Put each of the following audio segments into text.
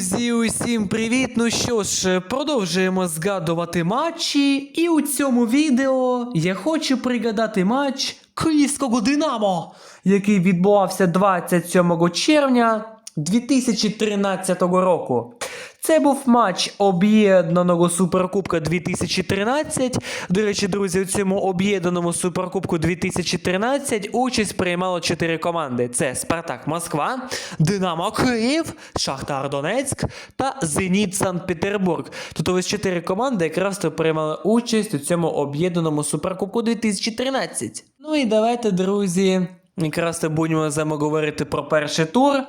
Друзі, усім привіт! Ну що ж, продовжуємо згадувати матчі, і у цьому відео я хочу пригадати матч Київського Динамо, який відбувався 27 червня 2013 року. Це був матч об'єднаного суперкубка 2013. До речі, друзі, у цьому об'єднаному суперкубку 2013 участь приймало чотири команди: це Спартак Москва, Динамо Київ, Шахтар Донецьк та Зеніт Санкт-Петербург. Тут ось чотири команди якраз то приймали участь у цьому об'єднаному суперкубку 2013. Ну і давайте, друзі, якраз то будемо з вами говорити про перший тур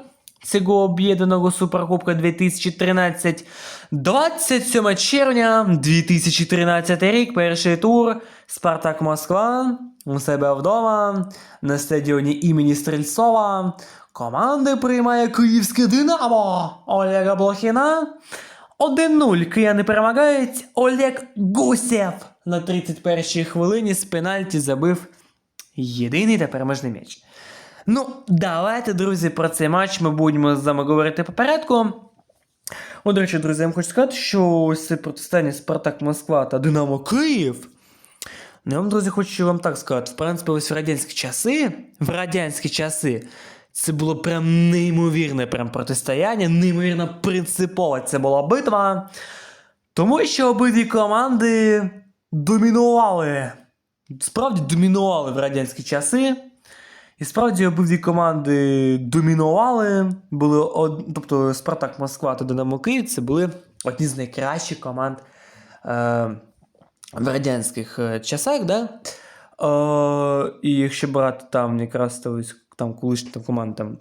цього об'єднаного суперкубка 2013. 27 червня 2013 рік, перший тур. Спартак Москва у себе вдома на стадіоні імені Стрельцова. Команди приймає Київське Динамо Олега Блохіна. 1-0 кияни перемагають. Олег Гусєв на 31-й хвилині з пенальті забив єдиний та переможний м'яч. Ну, давайте, друзі, про цей матч ми будемо з вами говорити по порядку. О, до речі, друзі, я вам хочу сказати, що ось це протистояння Спартак Москва та Динамо Київ. Ну, я вам, друзі, хочу вам так сказати. В принципі, ось в радянські часи, в радянські часи, це було прям неймовірне прям протистояння, неймовірно принципове це була битва. Тому що обидві команди домінували. Справді домінували в радянські часи. І справді обидві команди домінували. Були од... Тобто Спартак Москва та Динамо Київ це були одні з найкращих команд е... в радянських е, часах. Да? Е... І якщо брати там якраз там колишні там, команди там,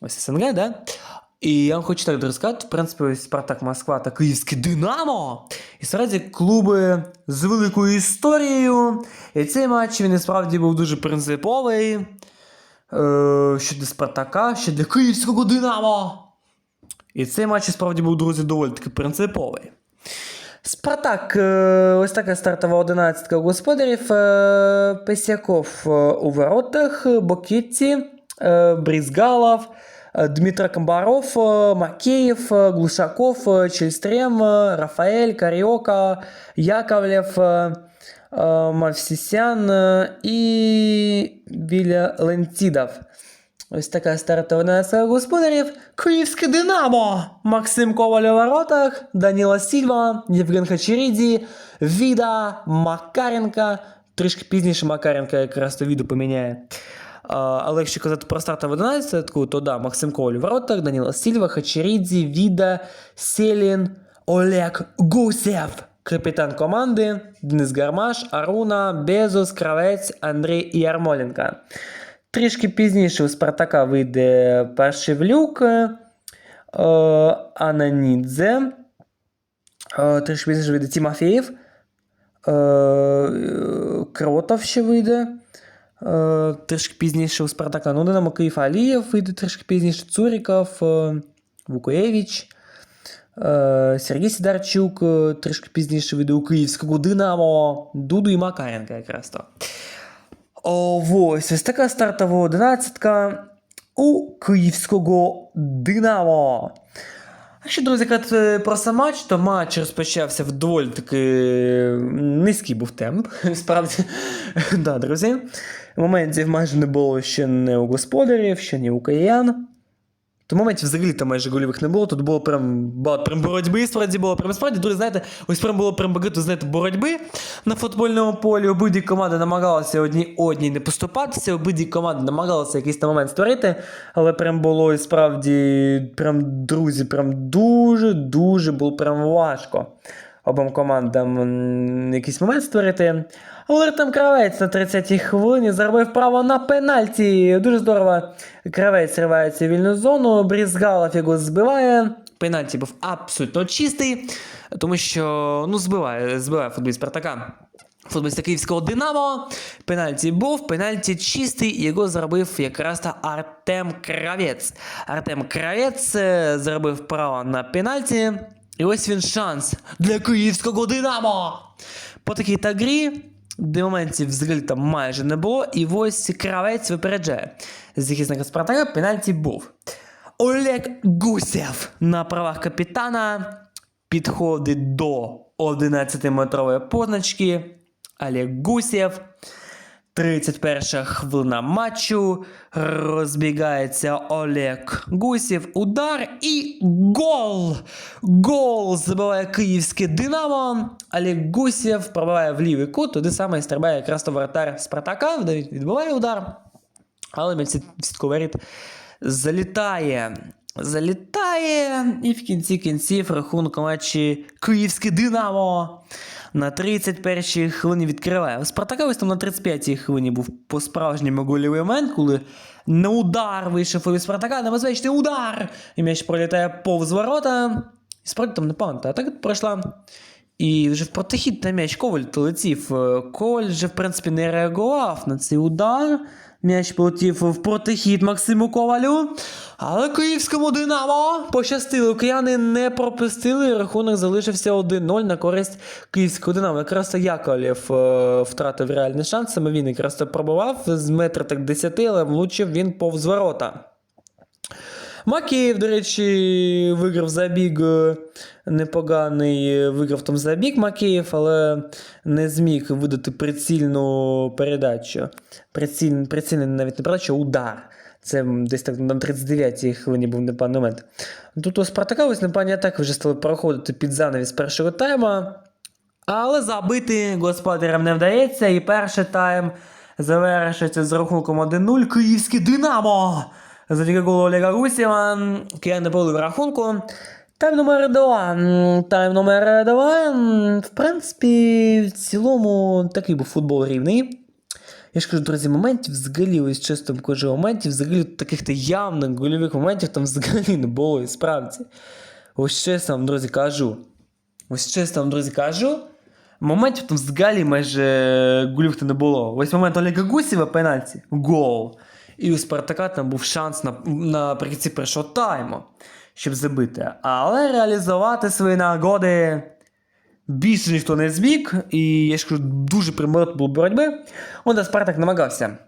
ось СНГ, да? І я вам хочу так розказати, в принципі, Спартак Москва та Київське Динамо. І справді клуби з великою історією. І цей матч він і справді був дуже принциповий. Е, що для Спартака, що для Київського Динамо. І цей матч справді був, друзі, доволі таки принциповий. Спартак, е, ось така стартова одинадцятка господарів. Е, Песяков у воротах, Бокетті, е, Брізгалов, Дмитро Комбаров, е, Макеєв, Глушаков, Чельстрем, Рафаель, Каріока, Яковлев, Мавсісян е, і Біля Лентідов. Ось така стартова одинадцятка господарів. Київське Динамо! Максим Коваль у воротах, Даніла Сільва, Євген Хачеріді, Віда, Макаренка. Трішки пізніше Макаренка якраз то відео поміняє. Але якщо казати про стартову 11, то да, Максим Коваль у воротах, Даніла Сільва, Хачерідзі, Віда, Селін, Олег Гусєв. Капітан команди Денис Гармаш, Аруна, Безос, Кравець, Андрій Ярмоленко. Трішки пізніше у Спартака вийде Паршевлюк, е, Ананідзе. Е, трішки пізніше вийде Тімофєєв. Е, Кротов ще вийде. Трішки пізніше у Спартака. Ну, Динамо Київ Алієв вийде трішки пізніше. Цуріков, Вукоєвич. Е, Сергій Сідарчук е, трішки пізніше вийде у Київського Динамо. Дуду і Макаренка якраз то. О, ось ось така стартова одинадцятка у київського Динамо. Ще, друзі, казати про сам матч, то матч розпочався в доволі таки низький був темп. Справді, да, друзі. Моментів майже не було ще не у господарів, ще не у киян. То моментів взагалі там майже голівих не було. Тут було прям багато прям боротьби, справді було прям справді, друзі, знаєте, ось прям було прям багато, знаєте, боротьби на футбольному полі. Обидві команди намагалися одні одній не поступатися, обидві команди намагалися якийсь там момент створити, але прям було і справді, прям друзі, прям дуже-дуже було прям важко обом командам якийсь момент створити. Але кравець на 30-й хвилині заробив право на пенальті. Дуже здорово. Кравець ривається в вільну зону, Брізгалов його збиває. Пенальті був абсолютно чистий, тому що ну, збиває, збиває футболіст Спартака. Футболіста Київського Динамо. Пенальті був, пенальті чистий, його зробив якраз та Артем Кравець. Артем Кравець е, зробив право на пенальті. І ось він шанс для київського Динамо. По такій та грі, де моментів взагалі там майже не було, і ось кравець випереджає. Захисника Спартака пенальті був. Олег Гусєв на правах капітана підходить до 11-метрової позначки. Олег Гусєв. 31 хвилина матчу. Розбігається Олег Гусєв. Удар і гол! Гол забиває київське Динамо. Олег Гусєв пробиває в лівий кут, туди саме і стрибає якраз то вратар Спартака, навіть відбиває удар. Але м'яч від залітає. Залітає. І в кінці кінців рахунку матчі Київське Динамо на 31-й хвилині відкриває. У Спартака там на 35-й хвилині був по-справжньому гольовий момент, коли на удар вийшов у Спартака, небезпечний удар! І м'яч пролітає повз ворота. І справді там не пам'ятаю, а так пройшла. І вже в протихід на м'яч Коваль летів. Коваль вже, в принципі, не реагував на цей удар. М'яч полетів в протихід Максиму Ковалю. Але київському Динамо пощастило. Кияни не пропустили. Рахунок залишився 1-0 на користь київського Динамо. Якраз Яковлєв е, втратив реальний шанс. Саме він якраз пробував з метра так 10, але влучив він повз ворота. Макеєв, до речі, виграв забіг е, непоганий, е, виграв там забіг Макеєв, але не зміг видати прицільну передачу. Приціль, прицільний навіть не передача, а удар. Це десь так на 39-й хвилині був непоганий момент. Тут у Спартака ось непогані атаки вже стали проходити під занавіс першого тайма. Але забити господарям не вдається, і перший тайм завершиться з рахунком 1-0. Київське Динамо! Завдяки голу Олега Гусєва, кияни повели в рахунку. Тайм номер 2. М, Тайм номер 2. В принципі, в цілому такий був футбол рівний. Я ж кажу, друзі, моментів взагалі, ось чисто кажу, моментів взагалі таких то явних гольових моментів там взагалі не було, і справді. Ось чесно вам, друзі, кажу. Ось чесно вам, друзі, кажу. Моментів там взагалі майже гулів то не було. Ось момент Олега Гусєва пенальті. Гол. І у Спартака там був шанс на, наприкінці першого тайму, щоб забити. Але реалізувати свої нагоди більше ніхто не зміг. І я ж кажу, дуже примирот був боротьби. От Спартак намагався.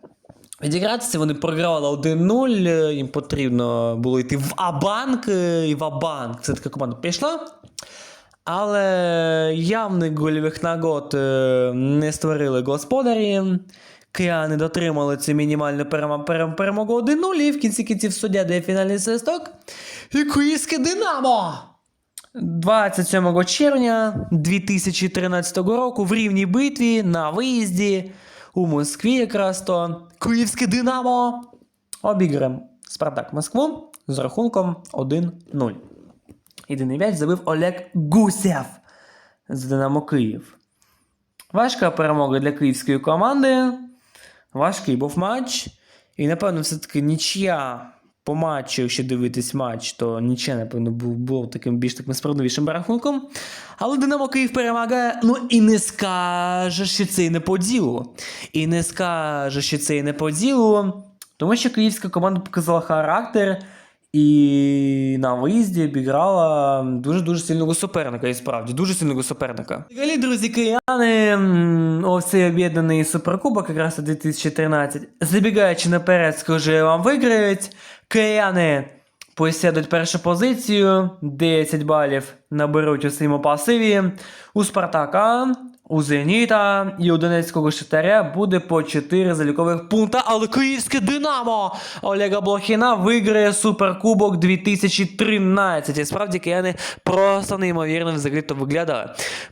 Відігратися вони програвали 1-0, е, їм потрібно було йти в Абанк, і в Абанк. Це така команда пішла. Але явних гольових нагод е, не створили господарі. Кияни дотримали цю мінімальну перемогу 1-0, і в кінці кінців суддя дає фінальний свисток. І Київське Динамо! 27 червня 2013 року в рівній битві на виїзді у Москві якраз то Київське Динамо обіграє Спартак Москву з рахунком 1-0. Єдиний м'яч забив Олег Гусєв з Динамо Київ. Важка перемога для київської команди. Важкий був матч. І, напевно, все-таки нічия по матчу, якщо дивитись матч, то нічия, напевно, був таким більш таким справедливішим рахунком. Але Динамо Київ перемагає. Ну і не скаже, що це і не по ділу. І не скаже, що це і не по ділу. Тому що київська команда показала характер. І на виїзді обіграла дуже-дуже сильного суперника, і справді, дуже сильного суперника. Взагалі, друзі, кияни, ось цей об'єднаний суперкубок, якраз 2013. Забігаючи наперед, скажу, вам виграють. Кияни посядуть першу позицію, 10 балів наберуть у своєму пасиві. У Спартака, у Зеніта і у Донецького Шахтаря буде по 4 залікових пункта, але київське Динамо Олега Блохіна виграє Суперкубок 2013. І справді кияни просто неймовірно взагалі то виглядали.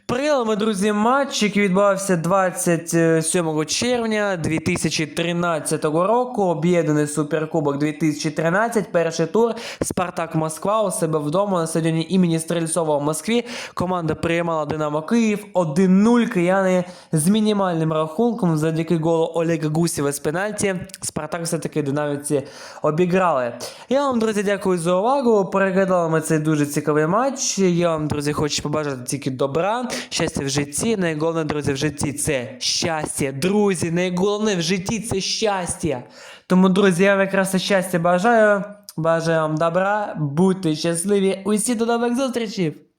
Прийняли ми, друзі, матч, який відбувався 27 червня 2013 року. Об'єднаний Суперкубок 2013. Перший тур Спартак Москва у себе вдома на стадіоні імені Стрельцова в Москві. Команда приймала Динамо Київ 1-0. Кияни з мінімальним рахунком завдяки голу Олега Гусєва з пенальті. Спартак все-таки динаміці обіграли. Я вам, друзі, дякую за увагу. Переглядали ми цей дуже цікавий матч. Я вам, друзі, хочу побажати тільки добра, щастя в житті. Найголовніше, друзі, в житті це щастя. Друзі, найголовніше в житті це щастя. Тому, друзі, я вам якраз щастя бажаю. Бажаю вам добра, будьте щасливі. Усі до нових зустрічей!